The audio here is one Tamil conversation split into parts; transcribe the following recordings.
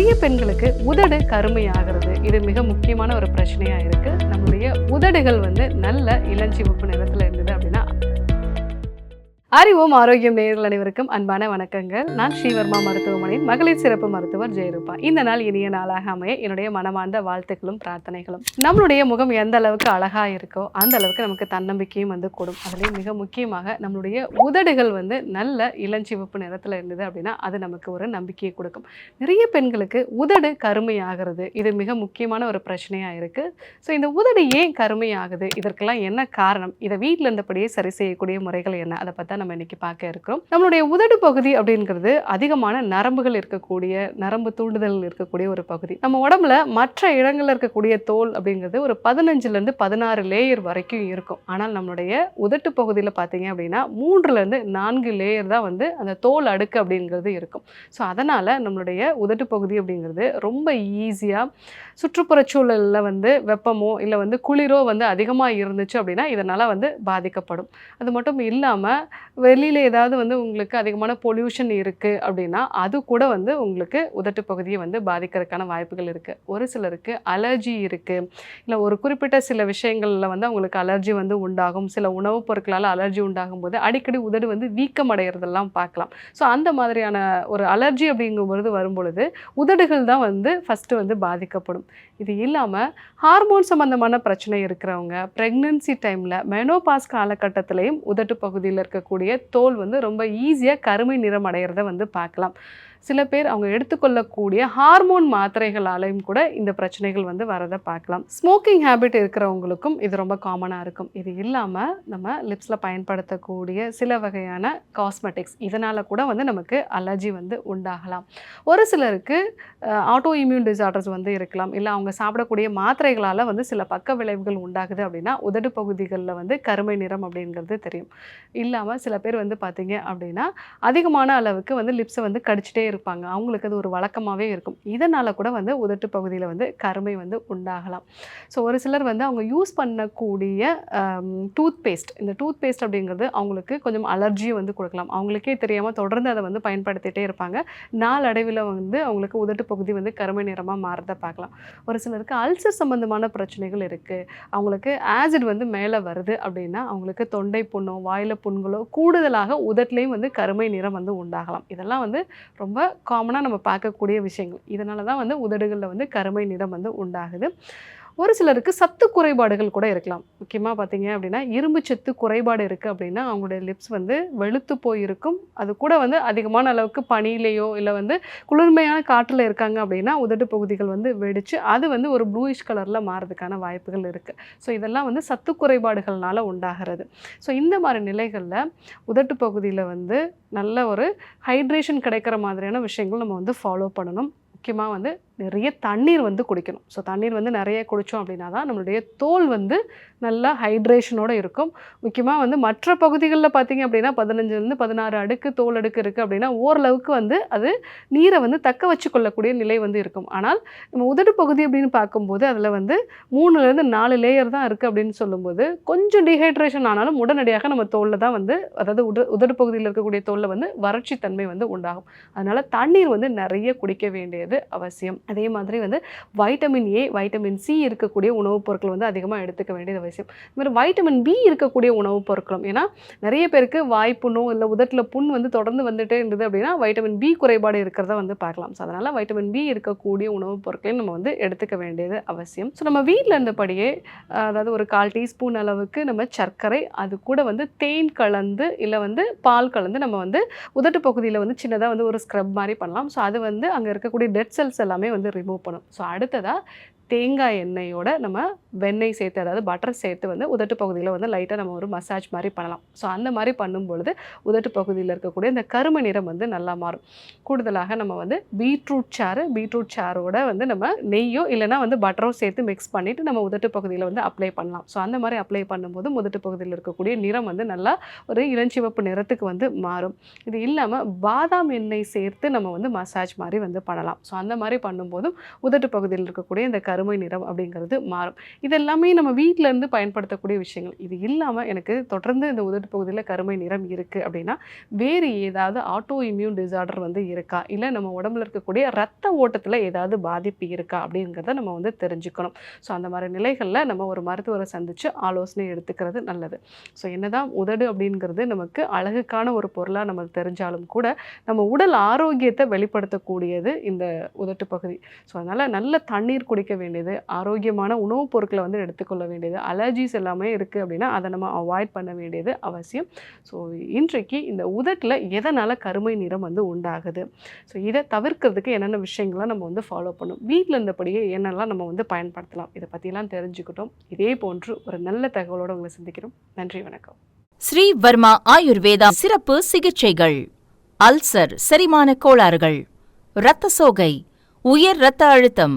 நிறைய பெண்களுக்கு உதடு கருமையாகிறது. இது மிக முக்கியமான ஒரு பிரச்சனையாக இருக்கு. நம்மளுடைய உதடுகள் வந்து நல்ல இளஞ்சிவப்பு நிறத்தில் இருந்தது அறிவோம் ஆரோக்கியம் நேயர்கள் அனைவருக்கும் அன்பான வணக்கங்கள். நான் ஸ்ரீவர்மா மருத்துவமனையின் மகளிர் சிறப்பு மருத்துவர் ஜெயரூபா. இந்த நாள் இனிய நாளாக அமைய என்னுடைய மனமார்ந்த வாழ்த்துக்களும் பிரார்த்தனைகளும். நம்மளுடைய முகம் எந்த அளவுக்கு அழகா இருக்கோ அந்த அளவுக்கு நமக்கு தன்னம்பிக்கையும் வந்து கூடும். அதுலேயும் மிக முக்கியமாக நம்மளுடைய உதடுகள் வந்து நல்ல இளஞ்சிவப்பு நிறத்துல இருந்தது அப்படின்னா அது நமக்கு ஒரு நம்பிக்கையை கொடுக்கும். நிறைய பெண்களுக்கு உதடு கருமையாகிறது. இது மிக முக்கியமான ஒரு பிரச்சனையா இருக்கு. ஸோ இந்த உதடு ஏன் கருமையாகுது? இதற்கெல்லாம் என்ன காரணம்? இதை வீட்டில் இருந்தபடியே சரி செய்யக்கூடிய முறைகள் என்ன? அதை நம்ம இன்னைக்கு பார்க்க இருக்கிறோம். நம்மளுடைய உதடு பகுதி அப்படிங்கிறது அதிகமான நரம்புகள் இருக்கக்கூடிய நரம்பு தூண்டுதல் இருக்கக்கூடிய ஒரு பகுதி. நம்ம உடம்புல மற்ற இடங்கள்ல இருக்கக்கூடிய தோல் அப்படிங்கிறது ஒரு பதினஞ்சுலேருந்து பதினாறு லேயர் வரைக்கும் இருக்கும். ஆனால் நம்மளுடைய உதட்டு பகுதியில் பார்த்தீங்க அப்படின்னா மூன்றுலேருந்து நான்கு லேயர் தான் வந்து அந்த தோல் அடுக்கு அப்படிங்கிறது இருக்கும். ஸோ அதனால் நம்மளுடைய உதட்டு பகுதி அப்படிங்கிறது ரொம்ப ஈஸியாக சுற்றுப்புற சூழலில் வந்து வெப்பமோ இல்லை வந்து குளிரோ வந்து அதிகமாக இருந்துச்சு அப்படின்னா இதனால் வந்து பாதிக்கப்படும். அது மட்டும் இல்லாமல் வெளியில் ஏதாவது வந்து உங்களுக்கு அதிகமான பொல்யூஷன் இருக்குது அப்படின்னா அது கூட வந்து உங்களுக்கு உதட்டு பகுதியை வந்து பாதிக்கிறதுக்கான வாய்ப்புகள் இருக்குது ஒரு சிலருக்கு அலர்ஜி இருக்குது இல்லை ஒரு குறிப்பிட்ட சில விஷயங்களில் வந்து அவங்களுக்கு அலர்ஜி வந்து உண்டாகும். சில உணவுப் பொருட்களால் அலர்ஜி உண்டாகும் போது அடிக்கடி உதடு வந்து வீக்கம் அடைகிறதெல்லாம் பார்க்கலாம். ஸோ அந்த மாதிரியான ஒரு அலர்ஜி அப்படிங்கும்பொழுது வரும்பொழுது உதடுகள் தான் வந்து ஃபஸ்ட்டு வந்து பாதிக்கப்படும். இது இல்லாமல் ஹார்மோன் சம்மந்தமான பிரச்சனை இருக்கிறவங்க ப்ரெக்னென்சி டைமில் மெனோபாஸ் காலகட்டத்திலையும் உதட்டு பகுதியில் இருக்கக்கூடிய தோல் வந்து ரொம்ப ஈஸியாக கருமை நிறம் அடைகிறத வந்து பார்க்கலாம். சில பேர் அவங்க எடுத்துக்கொள்ளக்கூடிய ஹார்மோன் மாத்திரைகளாலையும் கூட இந்த பிரச்சனைகள் வந்து வரதை பார்க்கலாம். ஸ்மோக்கிங் ஹேபிட் இருக்கிறவங்களுக்கும் இது ரொம்ப காமனாக இருக்கும். இது இல்லாமல் நம்ம லிப்ஸில் பயன்படுத்தக்கூடிய சில வகையான காஸ்மெட்டிக்ஸ் இதனால் கூட வந்து நமக்கு அலர்ஜி வந்து உண்டாகலாம். ஒரு சிலருக்கு ஆட்டோ இம்யூன் டிசார்டர்ஸ் வந்து இருக்கலாம். இல்லை அவங்க சாப்பிடக்கூடிய மாத்திரைகளால் வந்து சில பக்க விளைவுகள் உண்டாகுது அப்படின்னா உதடு பகுதிகளில் வந்து கருமை நிறம் அப்படிங்கிறது தெரியும். இல்லாமல் சில பேர் வந்து பார்த்தீங்க அப்படின்னா அதிகமான அளவுக்கு வந்து லிப்ஸை வந்து கடிச்சிட்டே இருப்பாங்க. அவங்களுக்கு அது ஒரு வழக்கமாகவே இருக்கும். இதனால் கூட வந்து உதட்டு பகுதியில் வந்து கருமை வந்து உண்டாகலாம். ஸோ ஒரு சிலர் வந்து அவங்க யூஸ் பண்ணக்கூடிய டூத் பேஸ்ட் இந்த டூத் பேஸ்ட் அப்படிங்கிறது அவங்களுக்கு கொஞ்சம் அலர்ஜியை வந்து கொடுக்கலாம். அவங்களுக்கே தெரியாமல் தொடர்ந்து அதை வந்து பயன்படுத்திகிட்டே இருப்பாங்க. நாளடைவில் வந்து அவங்களுக்கு உதட்டு பகுதி வந்து கருமை நிறமாக மாறதை பார்க்கலாம். ஒரு சிலருக்கு அல்சர் சம்மந்தமான பிரச்சனைகள் இருக்குது அவங்களுக்கு ஆசிட் வந்து மேலே வருது அப்படின்னா அவங்களுக்கு தொண்டை புண்ணோ வாயில் புண்களோ கூடுதலாக உதட்டிலையும் வந்து கருமை நிறம் வந்து உண்டாகலாம். இதெல்லாம் வந்து ரொம்ப காமனாக நம்ம பார்க்கக்கூடிய விஷயங்கள். இதனால தான் வந்து உதடுகளில் வந்து கருமை நிறம் வந்து உண்டாகுது. ஒரு சிலருக்கு சத்து குறைபாடுகள் கூட இருக்கலாம். முக்கியமாக பார்த்தீங்க அப்படின்னா இரும்பு சத்து குறைபாடு இருக்குது அப்படின்னா அவங்களுடைய லிப்ஸ் வந்து வெளுத்து போயிருக்கும். அது கூட வந்து அதிகமான அளவுக்கு பனியிலையோ இல்லை வந்து குளிர்மையான காற்றில் இருக்காங்க அப்படின்னா உதட்டு பகுதிகள் வந்து வெடித்து அது வந்து ஒரு ப்ளூயிஷ் கலரில் மாறதுக்கான வாய்ப்புகள் இருக்குது ஸோ இதெல்லாம் வந்து சத்து குறைபாடுகள்னால உண்டாகிறது. ஸோ இந்த மாதிரி நிலைகளில் உதட்டு பகுதியில் வந்து நல்ல ஒரு ஹைட்ரேஷன் கிடைக்கிற மாதிரியான விஷயங்கள் நம்ம வந்து ஃபாலோ பண்ணணும். முக்கியமாக வந்து நிறைய தண்ணீர் வந்து குடிக்கணும். ஸோ தண்ணீர் வந்து நிறைய குடித்தோம் அப்படின்னா தான் நம்மளுடைய தோல் வந்து நல்லா ஹைட்ரேஷனோடு இருக்கும். முக்கியமாக வந்து மற்ற பகுதிகளில் பார்த்தீங்க அப்படின்னா பதினஞ்சுலேருந்து பதினாறு அடுக்கு தோல் அடுக்கு இருக்குது அப்படின்னா ஓரளவுக்கு வந்து அது நீரை வந்து தக்க வச்சு கொள்ளக்கூடிய நிலை வந்து இருக்கும். ஆனால் நம்ம உதடு பகுதி அப்படின்னு பார்க்கும்போது அதில் வந்து மூணுலேருந்து நாலு லேயர் தான் இருக்குது அப்படின்னு சொல்லும்போது கொஞ்சம் டிஹைட்ரேஷன் ஆனாலும் உடனடியாக நம்ம தோலில் தான் வந்து அதாவது உட உதடு பகுதியில் இருக்கக்கூடிய தோலில் வந்து வறட்சி தன்மை வந்து உண்டாகும். அதனால் தண்ணீர் வந்து நிறைய குடிக்க வேண்டியது அவசியம். அதே மாதிரி வந்து வைட்டமின் ஏ வைட்டமின் சி இருக்கக்கூடிய உணவுப் பொருட்கள் வந்து அதிகமாக எடுத்துக்க வேண்டியது அவசியம். இது மாதிரி வைட்டமின் பி இருக்கக்கூடிய உணவுப் பொருட்களும் ஏன்னா நிறைய பேருக்கு வாய்ப்புண்ணோ இல்லை உதட்டில் புண் வந்து தொடர்ந்து வந்துட்டே இருந்தது அப்படின்னா வைட்டமின் பி குறைபாடு இருக்கிறத வந்து பார்க்கலாம். ஸோ அதனால் வைட்டமின் பி இருக்கக்கூடிய உணவுப் பொருட்களையும் நம்ம வந்து எடுத்துக்க வேண்டியது அவசியம். ஸோ நம்ம வீட்டில் இருந்தபடியே அதாவது ஒரு கால் டீஸ்பூன் அளவுக்கு நம்ம சர்க்கரை அது கூட வந்து தேன் கலந்து இல்லை வந்து பால் கலந்து நம்ம வந்து உதட்டு பகுதியில் வந்து சின்னதாக வந்து ஒரு ஸ்க்ரப் மாதிரி பண்ணலாம். ஸோ அது வந்து அங்கே இருக்கக்கூடிய டெட் செல்ஸ் எல்லாமே வந்து வந்து ரிமூவ் பண்ணும் ஸோ அடுத்ததாக தேங்காய் எண்ணெயோட நம்ம வெண்ணெய் சேர்த்து அதாவது பட்டர் சேர்த்து வந்து உதட்டு பகுதியில் வந்து லைட்டாக நம்ம ஒரு மசாஜ் மாதிரி பண்ணலாம். ஸோ அந்த மாதிரி பண்ணும்பொழுது உதட்டு பகுதியில் இருக்கக்கூடிய இந்த கருமை நிறம் வந்து நல்லா மாறும். கூடுதலாக நம்ம வந்து பீட்ரூட் சாறு பீட்ரூட் சாரோட வந்து நம்ம நெய்யோ இல்லைனா வந்து பட்டரோ சேர்த்து மிக்ஸ் பண்ணிவிட்டு நம்ம உதட்டு பகுதியில் வந்து அப்ளை பண்ணலாம். ஸோ அந்த மாதிரி அப்ளை பண்ணும்போது உதட்டு பகுதியில் இருக்கக்கூடிய நிறம் வந்து நல்லா ஒரு இளஞ்சிவப்பு நிறத்துக்கு வந்து மாறும். இது இல்லாமல் பாதாம் எண்ணெய் சேர்த்து நம்ம வந்து மசாஜ் மாதிரி வந்து பண்ணலாம். ஸோ அந்த மாதிரி பண்ணும்போதும் உதட்டு பகுதியில் இருக்கக்கூடிய இந்த கரு கருமை நிறம் அப்படிங்கிறது மாறும். இது எல்லாமே நம்ம வீட்டிலேருந்து இருந்து பயன்படுத்தக்கூடிய விஷயங்கள். இது இல்லாமல் எனக்கு தொடர்ந்து இந்த உதட்டு பகுதியில் கருமை நிறம் இருக்குது அப்படின்னா வேறு ஏதாவது ஆட்டோ இம்யூன் டிசார்டர் வந்து இருக்கா? இல்லை நம்ம உடம்புல இருக்கக்கூடிய ரத்த ஓட்டத்தில் ஏதாவது பாதிப்பு இருக்கா? அப்படிங்கிறத நம்ம வந்து தெரிஞ்சுக்கணும். ஸோ அந்த மாதிரி நிலைகளில் நம்ம ஒரு மருத்துவரை சந்தித்து ஆலோசனை எடுத்துக்கிறது நல்லது. ஸோ என்னதான் உதடு அப்படிங்கிறது நமக்கு அழகுக்கான ஒரு பொருளாக நமக்கு தெரிஞ்சாலும் கூட நம்ம உடல் ஆரோக்கியத்தை வெளிப்படுத்தக்கூடியது இந்த உதட்டு பகுதி. ஸோ அதனால் நல்ல தண்ணீர் குடிக்க வேண்டும். வேண்டியது. ஆரோக்கியமான உணவுப் பொருட்களை வந்து எடுத்துக்கொள்ள வேண்டியது. அலர்ஜிஸ் எல்லாமே இருக்குது அப்படின்னா அதை நம்ம அவாய்ட் பண்ண வேண்டியது அவசியம். ஸோ இன்றைக்கு இந்த உதட்டில் எதனால் கருமை நிறம் வந்து உண்டாகுது? ஸோ இதை தவிர்க்கிறதுக்கு என்னென்ன விஷயங்கள்லாம் நம்ம வந்து ஃபாலோ பண்ணும் வீட்டில் இருந்தபடியே என்னெல்லாம் நம்ம வந்து பயன்படுத்தலாம்? இதை பற்றிலாம் தெரிஞ்சுக்கிட்டோம். இதே போன்று ஒரு நல்ல தகவலோடு உங்களை சந்திக்கிறோம். நன்றி வணக்கம். ஸ்ரீ வர்மா ஆயுர்வேதா சிறப்பு சிகிச்சைகள். அல்சர் செரிமான கோளாறுகள். இரத்த சோகை. உயர் இரத்த அழுத்தம்.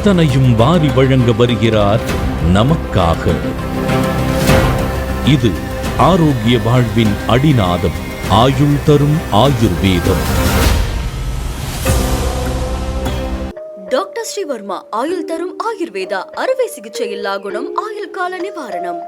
அத்தனையும் வாரி வழங்க வருகிறார் நமக்காக. இது ஆரோக்கிய வாழ்வின் அடிநாதம் ஆயுள் தரும் ஆயுர்வேதம். டாக்டர் ஸ்ரீவர்மா ஆயுள் தரும் ஆயுர்வேதா அறுவை சிகிச்சை இல்லா குணம் ஆயுள் கால நிவாரணம்.